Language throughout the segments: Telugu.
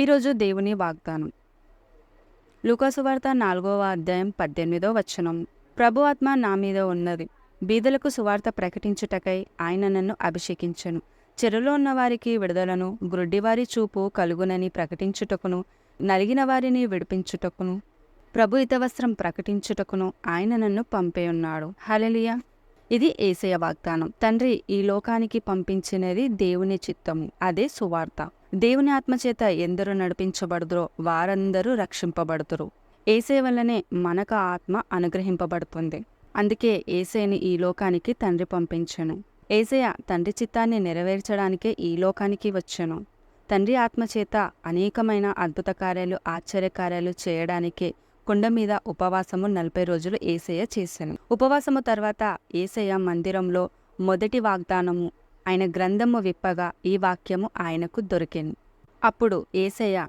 ఈరోజు దేవుని వాగ్దానం. లూకాసువార్త నాలుగవ అధ్యాయం పద్దెనిమిదో వచనం. ప్రభు ఆత్మ నా మీద ఉన్నది. బీదలకు సువార్త ప్రకటించుటకై ఆయన నన్ను అభిషేకించెను. చెరులో ఉన్న వారికి విడుదలను గ్రుడ్డివారి చూపు కలుగునని ప్రకటించుటకును నలిగిన వారిని విడిపించుటకును ప్రభు ఇతవస్త్రం ప్రకటించుటకును ఆయన నన్ను పంపే ఉన్నాడు హలలియా ఇది ఏసయ వాగ్దానం. తండ్రి ఈ లోకానికి పంపించినది దేవుని చిత్తము అదే సువార్త. దేవుని ఆత్మచేత ఎందరు నడిపించబడుదురో వారందరూ రక్షింపబడుతురు ఏసే వల్లనే మనకు ఆత్మ అనుగ్రహింపబడుతుంది. అందుకే ఏసేని ఈ లోకానికి తండ్రి పంపించను. ఏసయ తండ్రి చిత్తాన్ని నెరవేర్చడానికే ఈ లోకానికి వచ్చాను. తండ్రి ఆత్మచేత అనేకమైన అద్భుత కార్యాలు ఆశ్చర్యకార్యాలు చేయడానికే కొండ మీద ఉపవాసము నలభై రోజులు ఏసయ్య చేశాను ఉపవాసము తర్వాత ఏసయ్య మందిరంలో మొదటి వాగ్దానము ఆయన గ్రంథము విప్పగా ఈ వాక్యము ఆయనకు దొరికింది. అప్పుడు ఏసయ్య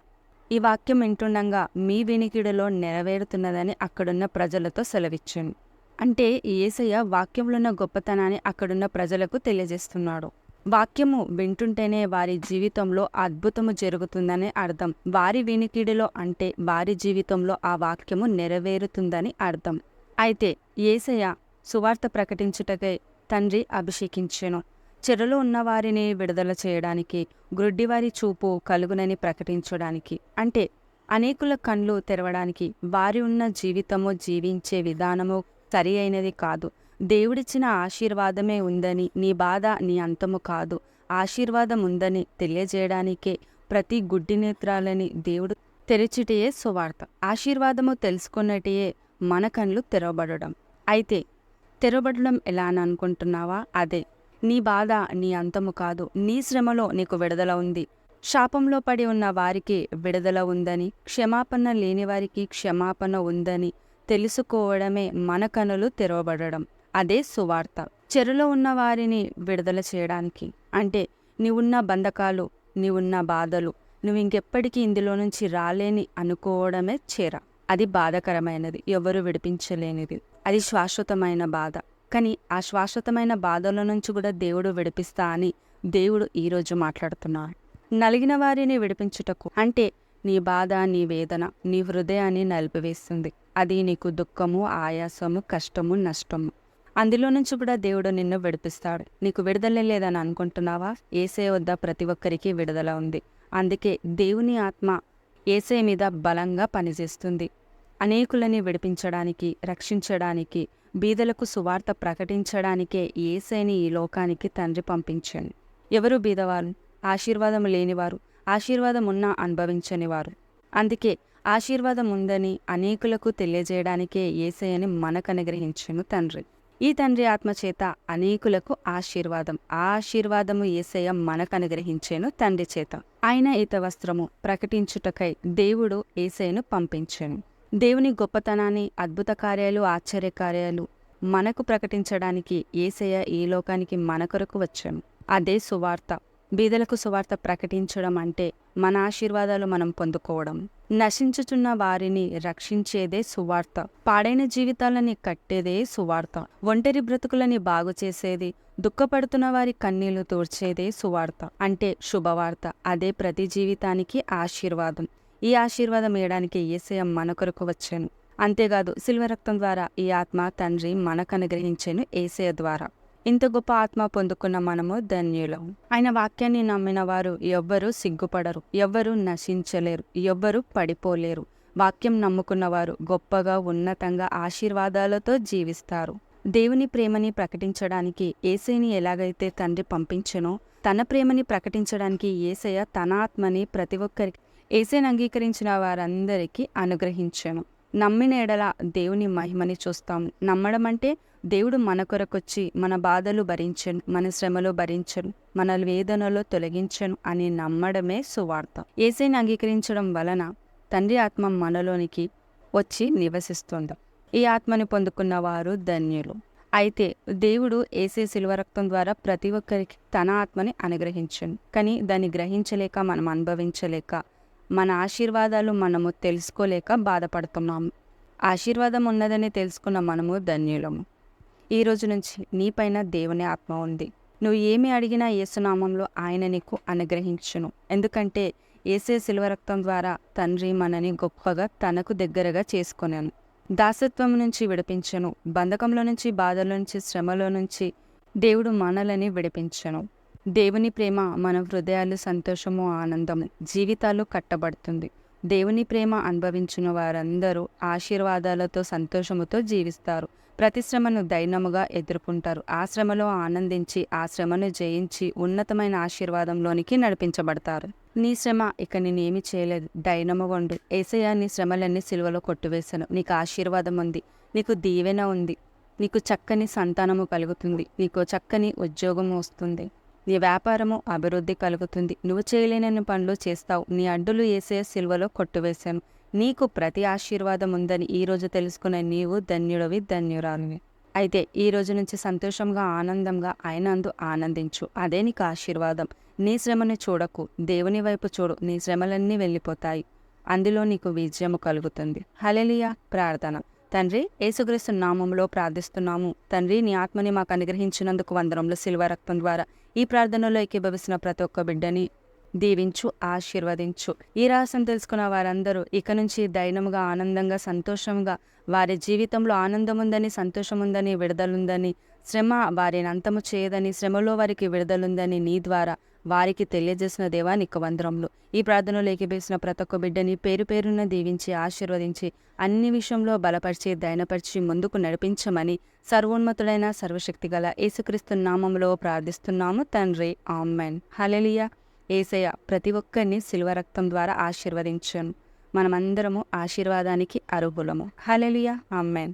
ఈ వాక్యం వింటుండగా మీ వినికిడిలో నెరవేరుతున్నదని అక్కడున్న ప్రజలతో సెలవిచ్చింది అంటే ఏసయ్య వాక్యంలో ఉన్న గొప్పతనాన్ని అక్కడున్న ప్రజలకు తెలియజేస్తున్నాడు. వాక్యము వింటుంటేనే వారి జీవితంలో అద్భుతము జరుగుతుందని అర్థం. వారి వినికిడిలో అంటే వారి జీవితంలో ఆ వాక్యము నెరవేరుతుందని అర్థం. అయితే ఏసయ్య సువార్త ప్రకటించుటకై తండ్రి అభిషేకించెను. చెరలో ఉన్న వారిని విడుదల చేయడానికి గ్రుడ్డివారి చూపు కలుగునని ప్రకటించడానికి అంటే అనేకుల కండ్లు తెరవడానికి వారి ఉన్న జీవితము జీవించే విధానము సరి అయినది కాదు. దేవుడిచ్చిన ఆశీర్వాదమే ఉందని నీ బాధ నీ అంతము కాదు. ఆశీర్వాదం ఉందని తెలియజేయడానికే ప్రతి గుడ్డి నేత్రాలని దేవుడు తెరిచిటయే సువార్త. ఆశీర్వాదము తెలుసుకున్నటియే మన కండ్లు తెరవబడడం. అయితే తెరవబడడం ఎలా అని అనుకుంటున్నావా? అదే నీ బాధ నీ అంతము కాదు నీ శ్రమలో నీకు విడుదల ఉంది. శాపంలో పడి ఉన్న వారికి విడుదల ఉందని క్షమాపణ లేని వారికి క్షమాపణ ఉందని తెలుసుకోవడమే మన కనులు తెరవబడడం. అదే సువార్త. చెరులో ఉన్న వారిని విడుదల చేయడానికి. అంటే నీవున్న బంధకాలు నీవున్న బాధలు నువ్వు ఇంకెప్పటికీ ఇందులో నుంచి రాలేని అనుకోవడమే చేర. అది బాధకరమైనది. ఎవరు విడిపించలేనిది. అది శాశ్వతమైన బాధ. కానీ ఆ శాశ్వతమైన బాధల నుంచి కూడా దేవుడు విడిపిస్తా అని దేవుడు ఈరోజు మాట్లాడుతున్నాడు. నలిగిన వారిని విడిపించుటకు అంటే నీ బాధ నీ వేదన నీ హృదయాన్ని నలిపివేస్తుంది. అది నీకు దుఃఖము ఆయాసము కష్టము నష్టము. అందులో నుంచి కూడా దేవుడు నిన్ను విడిపిస్తాడు. నీకు విడుదల లేదని అనుకుంటున్నావా? ఏసే వద్ద ప్రతి ఒక్కరికి విడుదల ఉంది. అందుకే దేవుని ఆత్మ ఏసే మీద బలంగా పనిచేస్తుంది. అనేకులని విడిపించడానికి రక్షించడానికి బీదలకు సువార్త ప్రకటించడానికే ఏసైని ఈ లోకానికి తండ్రి పంపించాను ఎవరు బీదవారు? ఆశీర్వాదం లేనివారు ఆశీర్వాదం ఉన్నా అనుభవించని వారు అందుకే ఆశీర్వాదం ఉందని అనేకులకు తెలియజేయడానికే ఏసయ్యని మనకు అనుగ్రహించను తండ్రి. ఈ తండ్రి ఆత్మచేత అనేకులకు ఆశీర్వాదం ఆశీర్వాదము ఏసయ్య మనకు అనుగ్రహించేను తండ్రి చేత. ఆయన ఈత వస్త్రము ప్రకటించుటకై దేవుడు ఏసయ్యను పంపించాను. దేవుని గొప్పతనాన్ని అద్భుత కార్యాలు ఆశ్చర్య కార్యాలు మనకు ప్రకటించడానికి ఏసయ్య ఈ లోకానికి మన కొరకు వచ్చాం. అదే సువార్త. బీదలకు సువార్త ప్రకటించడం అంటే మన ఆశీర్వాదాలు మనం పొందుకోవడం. నశించుచున్న వారిని రక్షించేదే సువార్త. పాడైన జీవితాలని కట్టేదే సువార్త. ఒంటరి బ్రతుకులని బాగు చేసేది దుఃఖపడుతున్న వారి కన్నీళ్ళు తోడ్చేదే సువార్త. అంటే శుభవార్త. అదే ప్రతి జీవితానికి ఆశీర్వాదం. ఈ ఆశీర్వాదం ఇవ్వడానికి ఏసయం మన కొరకు వచ్చాను. అంతేకాదు శిల్వ రక్తం ద్వారా ఈ ఆత్మ తండ్రి మనకు అనుగ్రహించాను ఏసయ ద్వారా. ఇంత గొప్ప ఆత్మ పొందుకున్న మనము ధన్యులం. ఆయన వాక్యాన్ని నమ్మిన వారు ఎవ్వరూ సిగ్గుపడరు ఎవ్వరూ నశించలేరు ఎవ్వరూ పడిపోలేరు. వాక్యం నమ్ముకున్నవారు గొప్పగా ఉన్నతంగా ఆశీర్వాదాలతో జీవిస్తారు. దేవుని ప్రేమని ప్రకటించడానికి ఏసైని ఎలాగైతే తండ్రి పంపించెనో తన ప్రేమని ప్రకటించడానికి ఏసయ్య తన ఆత్మని ప్రతి ఒక్కరికి ఏసైని అంగీకరించిన వారందరికీ అనుగ్రహించాము. నమ్మిన ఎడల దేవుని మహిమని చూస్తాం నమ్మడం అంటే దేవుడు మన కొరకొచ్చి మన బాధలు భరించను మన శ్రమలు భరించను మన వేదనలో తొలగించను అని నమ్మడమే సువార్త. ఏసైని అంగీకరించడం వలన తండ్రి ఆత్మ మనలోనికి వచ్చి నివసిస్తుంది. ఈ ఆత్మని పొందుకున్న వారు ధన్యులు. అయితే దేవుడు ఏసే శిల్వరక్తం ద్వారా ప్రతి ఒక్కరికి తన ఆత్మని అనుగ్రహించను. కానీ దాన్ని గ్రహించలేక మనం అనుభవించలేక మన ఆశీర్వాదాలు మనము తెలుసుకోలేక బాధపడుతున్నాము ఆశీర్వాదం ఉన్నదని తెలుసుకున్న మనము ధన్యులము. ఈ రోజు నుంచి నీపైన దేవుని ఆత్మ ఉంది. నువ్వు ఏమి అడిగినా యేసునామంలో ఆయన నీకు అనుగ్రహించును. ఎందుకంటే ఏసే శిలువ రక్తం ద్వారా తండ్రి మనని గొప్పగా తనకు దగ్గరగా చేసుకున్నాను దాసత్వం నుంచి విడిపించను. బంధకంలో నుంచి బాధల నుంచి శ్రమలో నుంచి దేవుడు మనలని విడిపించను. దేవుని ప్రేమ మన హృదయాలు సంతోషము ఆనందము జీవితాలు కట్టబడుతుంది. దేవుని ప్రేమ అనుభవించిన వారందరూ ఆశీర్వాదాలతో సంతోషముతో జీవిస్తారు. ప్రతి శ్రమను దైనముగా ఎదుర్కొంటారు. ఆ శ్రమలో ఆనందించి ఆ శ్రమను జయించి ఉన్నతమైన ఆశీర్వాదంలోనికి నడిపించబడతారు. నీ శ్రమ ఇక నేనేమి చేయలేదు. దైనము వండు. ఏసయ్య నీ శ్రమలన్నీ సిలువలో కొట్టువేశాను. నీకు ఆశీర్వాదం ఉంది. నీకు దీవెన ఉంది. నీకు చక్కని సంతానము కలుగుతుంది. నీకు చక్కని ఉద్యోగం వస్తుంది. నీ వ్యాపారము అభివృద్ధి కలుగుతుంది. నువ్వు చేయలేనని పనులు చేస్తావు. నీ అడ్డులు వేసే సిల్వలో కొట్టువేశాను. నీకు ప్రతి ఆశీర్వాదం ఉందని ఈ రోజు తెలుసుకున్న నీవు ధన్యుడవి ధన్యురాలివి. అయితే ఈ రోజు నుంచి సంతోషంగా ఆనందంగా ఆయనందు ఆనందించు. అదే నీకు ఆశీర్వాదం. నీ శ్రమని చూడకు. దేవుని వైపు చూడు. నీ శ్రమలన్నీ వెళ్ళిపోతాయి. అందులో నీకు విజయము కలుగుతుంది. హలెలియా ప్రార్థన. తండ్రి యేసుక్రీస్తు నామంలో ప్రార్థిస్తున్నాము. తండ్రి నీ ఆత్మని మాకు అనుగ్రహించినందుకు వందరంలో సిల్వ రక్తం ద్వారా ఈ ప్రార్థనలో ఏకీభవిస్తున్న ప్రతి ఒక్క బిడ్డని దీవించు ఆశీర్వదించు. ఈ రహస్యం తెలుసుకున్న వారందరూ ఇక నుంచి దైనముగా ఆనందంగా సంతోషంగా వారి జీవితంలో ఆనందం ఉందని సంతోషం ఉందని విడుదలుందని శ్రమ వారిని అంతము చేయదని శ్రమలో వారికి విడుదలుందని నీ ద్వారా వారికి తెలియజేసిన దేవా నీకు వందరములు ఈ ప్రార్థనలో ఏకీభవిస్తున్న ప్రతి ఒక్క బిడ్డని పేరు పేరున దీవించి ఆశీర్వదించి అన్ని విషయంలో బలపరిచి దయనపరిచి ముందుకు నడిపించమని సర్వోన్నతుడైన సర్వశక్తిగల యేసుక్రీస్తు నామంలో ప్రార్థిస్తున్నాము తండ్రి. ఆమెన్. హలెలియా ఏసయ్య ప్రతి ఒక్కరిని శిల్వ రక్తం ద్వారా ఆశీర్వదించను. మనమందరము ఆశీర్వాదానికి అర్హులము. Hallelujah amen.